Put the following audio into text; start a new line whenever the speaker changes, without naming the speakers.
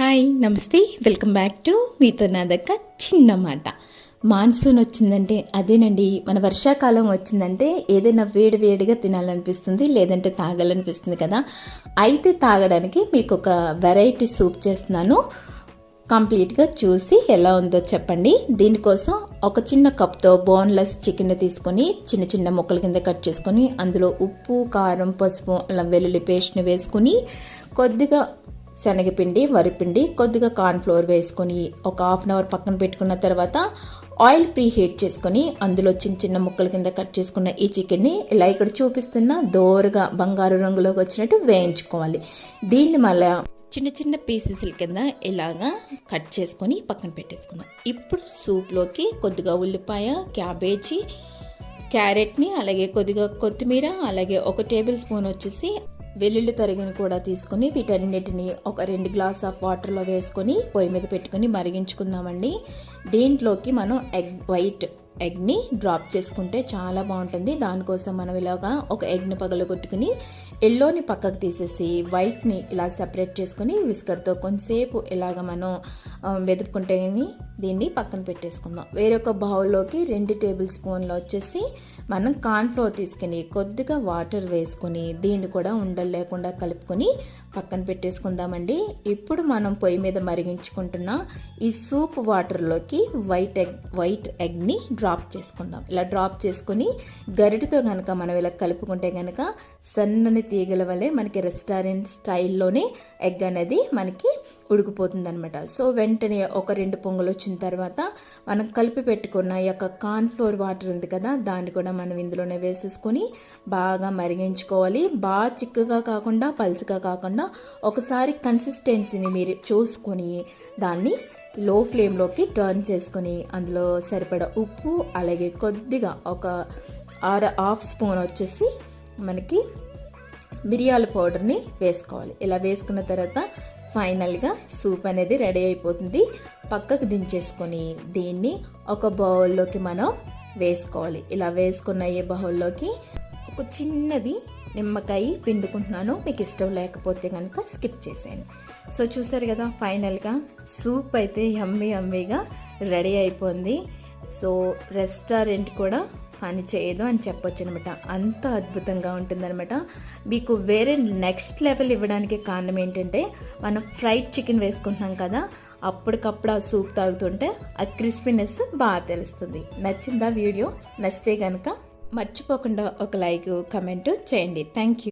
Hi నమస్తే. Welcome back to మీతో నా దగ్గర చిన్న మాట. మాన్సూన్ వచ్చిందంటే అదేనండి మన వర్షాకాలం వచ్చిందంటే ఏదైనా వేడి వేడిగా తినాలనిపిస్తుంది లేదంటే తాగాలనిపిస్తుంది కదా. అయితే తాగడానికి మీకు ఒక వెరైటీ సూప్ చేస్తున్నాను. కంప్లీట్గా చూసి ఎలా ఉందో చెప్పండి. దీనికోసం ఒక చిన్న కప్తో బోన్లెస్ చికెన్ తీసుకొని చిన్న చిన్న ముక్కల కింద కట్ చేసుకొని అందులో ఉప్పు కారం పసుపు అలా వెల్లుల్లి పేస్ట్ని వేసుకొని కొద్దిగా శనగపిండి వరిపిండి కొద్దిగా కార్న్ఫ్లోర్ వేసుకొని ఒక హాఫ్ అన్ అవర్ పక్కన పెట్టుకున్న తర్వాత ఆయిల్ ప్రీ హీట్ చేసుకొని అందులో చిన్న చిన్న ముక్కల కింద కట్ చేసుకున్న ఈ చికెన్ని ఇలా ఇక్కడ చూపిస్తున్న దోరగా బంగారు రంగులోకి వచ్చినట్టు వేయించుకోవాలి. దీన్ని మళ్ళీ చిన్న చిన్న పీసెస్ల కింద ఇలాగా కట్ చేసుకొని పక్కన పెట్టేసుకుందాం. ఇప్పుడు సూప్లోకి కొద్దిగా ఉల్లిపాయ క్యాబేజీ క్యారెట్ని అలాగే కొద్దిగా కొత్తిమీర అలాగే ఒక టేబుల్ స్పూన్ వచ్చేసి వెల్లుల్లి తరిగిని కూడా తీసుకొని వీటన్నిటిని ఒక రెండు గ్లాస్ ఆఫ్ వాటర్లో వేసుకొని పొయ్యి మీద పెట్టుకొని మరిగించుకుందామండి. దీంట్లోకి మనం ఎగ్ వైట్ ఎగ్ని డ్రాప్ చేసుకుంటే చాలా బాగుంటుంది. దానికోసం మనం ఇలాగా ఒక ఎగ్ని పగలగొట్టుకుని ఎల్లోని పక్కకు తీసేసి వైట్ని ఇలా సెపరేట్ చేసుకుని విస్కర్తో కొంతసేపు ఇలాగ మనం వెతుక్కుంటే దీన్ని పక్కన పెట్టేసుకుందాం. వేరొక బౌల్లోకి రెండు టేబుల్ స్పూన్లు వచ్చేసి మనం కార్న్ఫ్లోర్ తీసుకుని కొద్దిగా వాటర్ వేసుకుని దీన్ని కూడా ఉండలు లేకుండా కలుపుకొని పక్కన పెట్టేసుకుందామండి. ఇప్పుడు మనం పొయ్యి మీద మరిగించుకుంటున్న ఈ సూప్ వాటర్లోకి వైట్ ఎగ్ వైట్ ఎగ్ని డ్రాప్ డ్రాప్ చేసుకుందాం. ఇలా డ్రాప్ చేసుకుని గరిటతో కనుక మనం ఇలా కలుపుకుంటే కనుక సన్నని తీగల వల్లే మనకి రెస్టారెంట్ స్టైల్లోనే ఎగ్ అనేది మనకి ఉడికిపోతుందనమాట సో వెంటనే ఒక రెండు పొంగులు వచ్చిన తర్వాత మనం కలిపి పెట్టుకున్న ఈ యొక్క కార్న్ఫ్లోర్ వాటర్ ఉంది కదా దాన్ని కూడా మనం ఇందులోనే వేసేసుకొని బాగా మరిగించుకోవాలి. బాగా చిక్కగా కాకుండా పలుచగా కాకుండా ఒకసారి కన్సిస్టెన్సీని మీరు చూసుకొని దాన్ని లో ఫ్లేమ్లోకి టర్న్ చేసుకొని అందులో సరిపడ ఉప్పు అలాగే కొద్దిగా ఒక ఆర హాఫ్ స్పూన్ వచ్చేసి మనకి మిరియాల పౌడర్ని వేసుకోవాలి. ఇలా వేసుకున్న తర్వాత ఫైనల్గా సూప్ అనేది రెడీ అయిపోతుంది. పక్కకు దించేసుకొని దీన్ని ఒక బౌల్లోకి మనం వేసుకోవాలి. ఇలా వేసుకున్న ఈ బౌల్లోకి ఒక చిన్నది నిమ్మకాయ పిండుకుంటున్నాను. మీకు ఇష్టం లేకపోతే కనుక స్కిప్ చేసేయండి. సో చూసారు కదా ఫైనల్గా సూప్ అయితే యమ్మీ యమ్మీగా రెడీ అయిపోయింది సో రెస్టారెంట్ కూడా పని చేయదు అని చెప్పొచ్చు అనమాట అంత అద్భుతంగా ఉంటుందన్నమాట. మీకు వేరే నెక్స్ట్ లెవెల్ ఇవ్వడానికి కారణం ఏంటంటే మనం ఫ్రైడ్ చికెన్ వేసుకుంటున్నాం కదా అప్పటికప్పుడు ఆ సూప్ తాగుతుంటే ఆ క్రిస్పీనెస్ బాగా తెలుస్తుంది. నచ్చిందా వీడియో? నచ్చితే కనుక మర్చిపోకుండా ఒక లైక్ కమెంట్ చేయండి. Thank you